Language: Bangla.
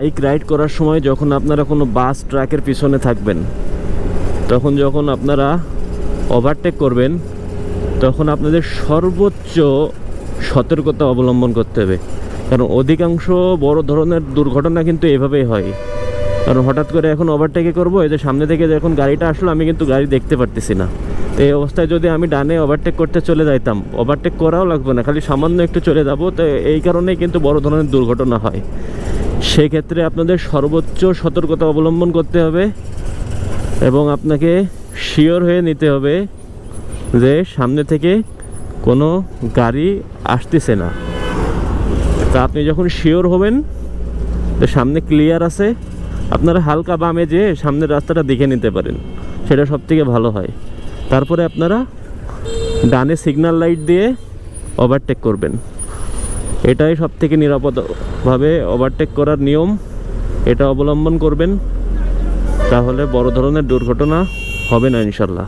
বাইক রাইড করার সময় যখন আপনারা কোনো বাস, ট্রাকের পিছনে থাকবেন, তখন যখন আপনারা ওভারটেক করবেন, তখন আপনাদের সর্বোচ্চ সতর্কতা অবলম্বন করতে হবে। কারণ অধিকাংশ বড় ধরনের দুর্ঘটনা কিন্তু এভাবেই হয়। কারণ হঠাৎ করে এখন ওভারটেকে করব, এই যে সামনে থেকে যখন গাড়িটা আসলো, আমি কিন্তু গাড়ি দেখতে পারতেছি না। তো এই অবস্থায় যদি আমি ডানে ওভারটেক করতে চলে যাইতাম ওভারটেক করাও লাগবে না, খালি সামান্য একটু চলে যাব, তো এই কারণেই কিন্তু বড় ধরনের দুর্ঘটনা হয়। সেক্ষেত্রে আপনাদের সর্বোচ্চ সতর্কতা অবলম্বন করতে হবে এবং আপনাকে শিওর হয়ে নিতে হবে যে সামনে থেকে কোনো গাড়ি আসতেছে না। তা আপনি যখন শিওর হবেন যে সামনে ক্লিয়ার আছে, আপনারা হালকা বামে যেয়ে সামনের রাস্তাটা দেখে নিতে পারেন, সেটা সব থেকে ভালো হয়। তারপরে আপনারা ডানে সিগন্যাল লাইট দিয়ে ওভারটেক করবেন। এটাই সব থেকে নিরাপদভাবে ওভারটেক করার নিয়ম। এটা অবলম্বন করবেন। তাহলে বড় ধরনের দুর্ঘটনা হবে না ইনশাল্লাহ